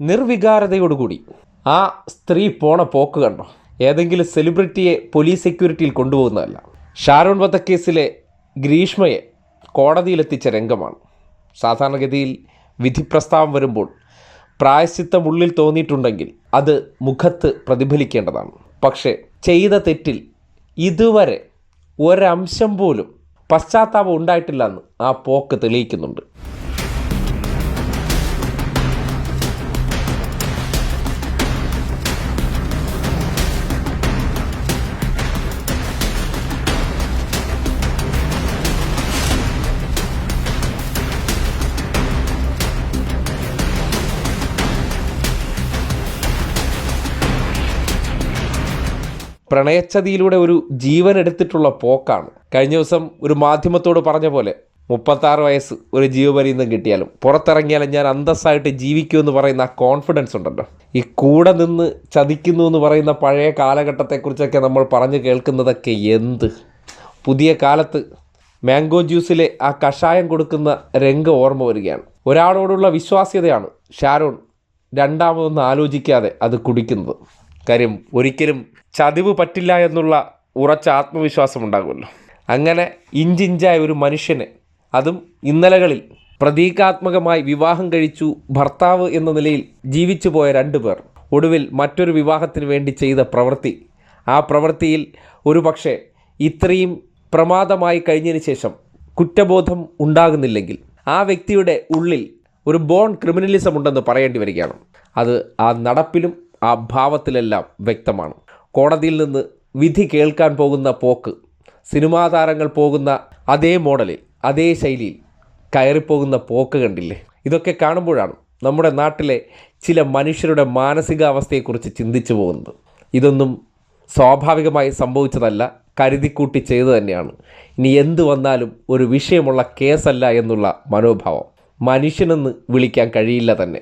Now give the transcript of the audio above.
നിർവികാരതയോടുകൂടി. ആ സ്ത്രീ പോണ പോക്ക് കണ്ടോ? ഏതെങ്കിലും സെലിബ്രിറ്റിയെ പോലീസ് സെക്യൂരിറ്റിയിൽ കൊണ്ടുപോകുന്നതല്ല. ഷാരോൺ വധക്കേസിലെ ഗ്രീഷ്മയെ കോടതിയിലെത്തിച്ച രംഗമാണ്. സാധാരണഗതിയിൽ വിധിപ്രസ്താവം വരുമ്പോൾ പ്രായശ്ചിത്തം ഉള്ളിൽ തോന്നിയിട്ടുണ്ടെങ്കിൽ അത് മുഖത്ത് പ്രതിഫലിക്കേണ്ടതാണ്. പക്ഷേ ചെയ്ത തെറ്റിൽ ഇതുവരെ ഒരംശം പോലും പശ്ചാത്താപം ഉണ്ടായിട്ടില്ലെന്ന് ആ പോക്ക് തെളിയിക്കുന്നുണ്ട്. പ്രണയച്ചതിയിലൂടെ ഒരു ജീവൻ എടുത്തിട്ടുള്ള പോക്കാണ്. കഴിഞ്ഞ ദിവസം ഒരു മാധ്യമത്തോട് പറഞ്ഞ പോലെ മുപ്പത്താറ് വയസ്സ് ഒരു ജീവപര്യന്തം കിട്ടിയാലും പുറത്തിറങ്ങിയാലും ഞാൻ അന്തസ്സായിട്ട് ജീവിക്കുമെന്ന് പറയുന്ന ആ കോൺഫിഡൻസ് ഉണ്ടല്ലോ. ഈ കൂടെ നിന്ന് ചതിക്കുന്നു എന്ന് പറയുന്ന പഴയ കാലഘട്ടത്തെക്കുറിച്ചൊക്കെ നമ്മൾ പറഞ്ഞു കേൾക്കുന്നതൊക്കെ എന്ത്? പുതിയ കാലത്ത് മാംഗോ ജ്യൂസിലെ ആ കഷായം കൊടുക്കുന്ന രംഗം ഓർമ്മ വരികയാണ്. ഒരാളോടുള്ള വിശ്വാസ്യതയാണ് ഷാരോൺ രണ്ടാമതൊന്നും ആലോചിക്കാതെ അത് കുടിക്കുന്നത്. കാര്യം ഒരിക്കലും ചതിവ് പറ്റില്ല എന്നുള്ള ഉറച്ച ആത്മവിശ്വാസം ഉണ്ടാകുമല്ലോ. അങ്ങനെ ഇഞ്ചിഞ്ചായ ഒരു മനുഷ്യന് അതും ഇന്നലകളിൽ പ്രതീകാത്മകമായി വിവാഹം കഴിച്ചു ഭർത്താവ് എന്ന നിലയിൽ ജീവിച്ചു പോയ രണ്ടു പേർ. ഒടുവിൽ മറ്റൊരു വിവാഹത്തിന് വേണ്ടി ചെയ്ത പ്രവൃത്തി. ആ പ്രവൃത്തിയിൽ ഒരു പക്ഷേ ഇത്രയും പ്രമാദമായി കഴിഞ്ഞതിന് ശേഷം കുറ്റബോധം ഉണ്ടാകുന്നില്ലെങ്കിൽ ആ വ്യക്തിയുടെ ഉള്ളിൽ ഒരു ബോൺ ക്രിമിനലിസം ഉണ്ടെന്ന് പറയേണ്ടി വരികയാണ്. അത് ആ നടപ്പിലും ആ ഭാവത്തിലെല്ലാം വ്യക്തമാണ്. കോടതിയിൽ നിന്ന് വിധി കേൾക്കാൻ പോകുന്ന പോക്ക് സിനിമാ താരങ്ങൾ പോകുന്ന അതേ മോഡലിൽ അതേ ശൈലിയിൽ കയറിപ്പോകുന്ന പോക്ക് കണ്ടില്ലേ? ഇതൊക്കെ കാണുമ്പോഴാണ് നമ്മുടെ നാട്ടിലെ ചില മനുഷ്യരുടെ മാനസികാവസ്ഥയെക്കുറിച്ച് ചിന്തിച്ചു പോകുന്നത്. ഇതൊന്നും സ്വാഭാവികമായി സംഭവിച്ചതല്ല കരുതിക്കൂട്ടി ചെയ്തു തന്നെയാണ്. ഇനി എന്തു വന്നാലും ഒരു വിഷയമുള്ള കേസല്ല എന്നുള്ള മനോഭാവം മനുഷ്യനെന്ന് വിളിക്കാൻ കഴിയില്ല തന്നെ.